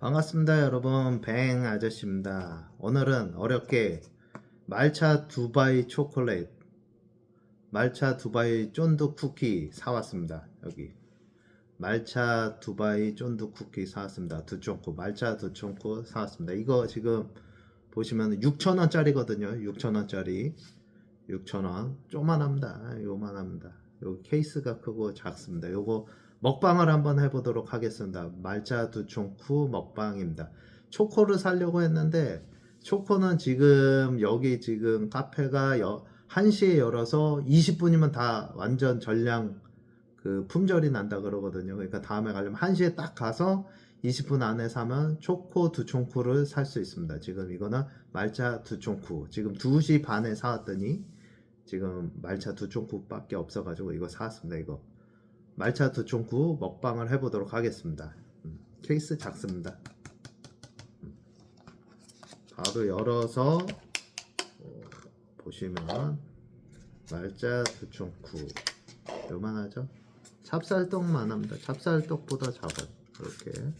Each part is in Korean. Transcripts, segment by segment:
반갑습니다 여러분. 뱅 아저씨입니다. 오늘은 어렵게 말차 두바이 초콜릿 말차 두바이 쫀득 쿠키 사왔습니다 여기. 말차 두바이 쫀득 쿠키 사왔습니다. 두 총쿠 말차 두 총쿠 사왔습니다. 이거 지금 보시면 6천원짜리거든요. 6천원짜리. 6천원. 조만합니다. 요만합니다 여기 케이스가 크고 작습니다 요거 먹방을 한번 해보도록 하겠습니다. 말차 두총쿠 먹방입니다. 초코를 사려고 했는데 초코는 지금 여기 지금 카페가 여, 1시에 열어서 20분이면 다 완전 전량 그 품절이 난다 그러거든요. 그러니까 다음에 가려면 1시에 딱 가서 20분 안에 사면 초코 두 총쿠를 살 수 있습니다. 지금 이거는 말차 두총쿠. 지금 2시 반에 사왔더니 지금 말차 두총쿠밖에 없어가지고 이거 사왔습니다. 이거. 말차 두총쿠 먹방을 해보도록 하겠습니다. 음, 케이스 작습니다. 음, 바로 열어서 어, 보시면 말차 두총쿠 요만하죠? 찹쌀떡만 합니다. 찹쌀떡보다 작아요. 이렇게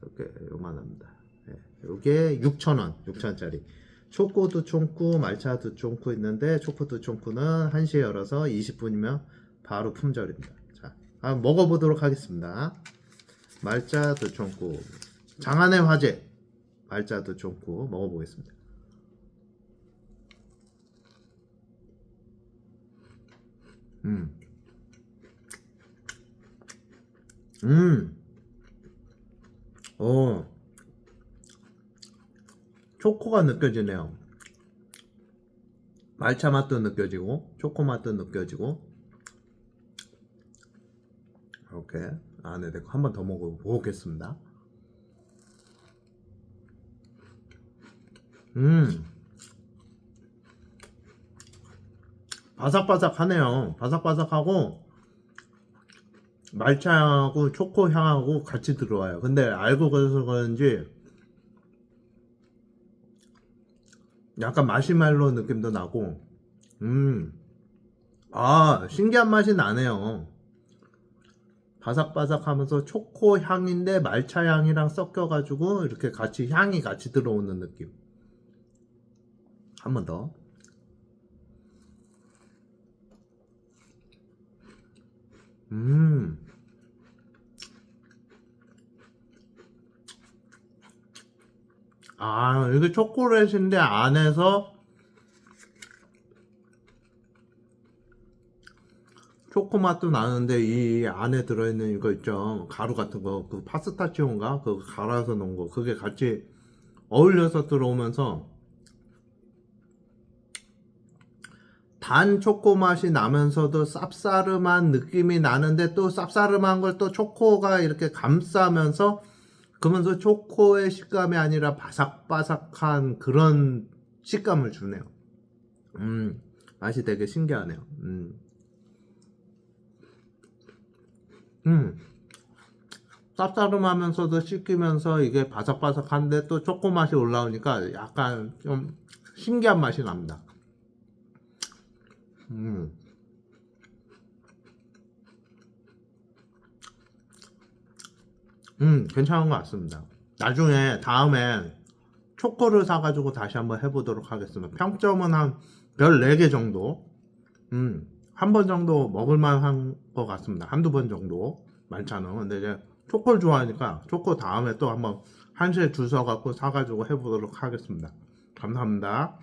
이렇게 요만합니다. 예, 요게 6,000원, 6,000원짜리. 초코 두총쿠, 말차 두총쿠 있는데 초코 두총쿠는 1시에 열어서 20분이면 바로 품절입니다. 자, 한번 먹어보도록 하겠습니다. 말차 두총쿠, 장안의 화제 말차 두총쿠 먹어보겠습니다. 음, 음, 오, 초코가 느껴지네요. 말차 맛도 느껴지고 초코 맛도 느껴지고 이렇게 안에 대고 한 번 더 먹어보겠습니다. 음, 바삭바삭하네요. 바삭바삭하고 말차하고 초코 향하고 같이 들어와요. 근데 알고 그래서 그런지 약간 마시멜로 느낌도 나고, 음, 아, 신기한 맛이 나네요. 바삭바삭 하면서 초코 향인데 말차 향이랑 섞여가지고 이렇게 같이 향이 같이 들어오는 느낌. 한 번 더. 음. 아, 이게 초콜릿인데 안에서 초코 맛도 나는데 이 안에 들어있는 이거 있죠? 가루 같은 거. 그 파스타치오인가? 그거 갈아서 놓은 거. 그게 같이 어울려서 들어오면서 단 초코 맛이 나면서도 쌉싸름한 느낌이 나는데 또 쌉싸름한 걸 또 초코가 이렇게 감싸면서 그러면서 초코의 식감이 아니라 바삭바삭한 그런 식감을 주네요. 음, 맛이 되게 신기하네요. 음. 음. 쌉싸름하면서도 씹히면서 이게 바삭바삭한데 또 초코 맛이 올라오니까 약간 좀 신기한 맛이 납니다. 음. 음, 괜찮은 것 같습니다. 나중에 다음에 초코를 사가지고 다시 한번 해보도록 하겠습니다. 평점은 한 별 4개 정도. 음, 한 번 정도 먹을만 한것 같습니다. 한두 번 정도. 많잖아. 근데 이제 초코를 좋아하니까 초코 다음에 또 한번 한시에 줄 서갖고 사가지고 해보도록 하겠습니다. 감사합니다.